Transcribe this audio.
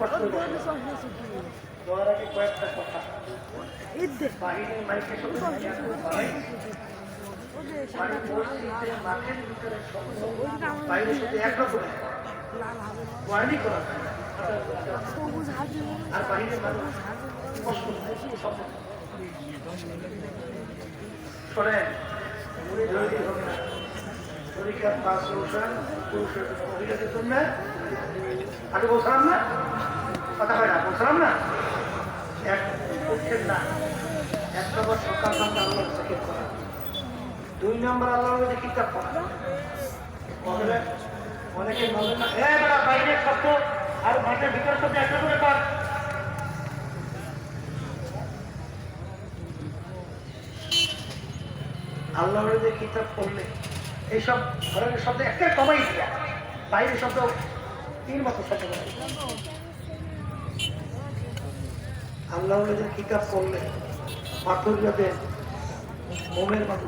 বসে দেওয়ার আগে কয়েকটা কথা। বাহিনীর মাইকে মাঠের ভিতরে বাইরে সাথে একরকম ওয়ার্নিং করা আর বাহিরের মানুষ। শোনেন উনি হবে না। পুরুষের মহিলাদের জন্য? আগে বলছিলাম না? কথা হয় না, বলছিলাম না? এক না এক নম্বর সকাল সন্ধ্যা আল্লাহ দুই নম্বর আল্লাহ কিতাব পড়া অনেকে বলে না হ্যাঁ বেড়া বাইরের শব্দ আর মাঠের ভিতর শব্দ একটা আল্লাহ যে কিতাব পড়লে এইসব ঘরের শব্দ একটা কমাই দিয়া। বাইরের শব্দ তিন মতো শব্দ। আল্লাহ কিতাব করলে পাথর যাতে মোমের মতো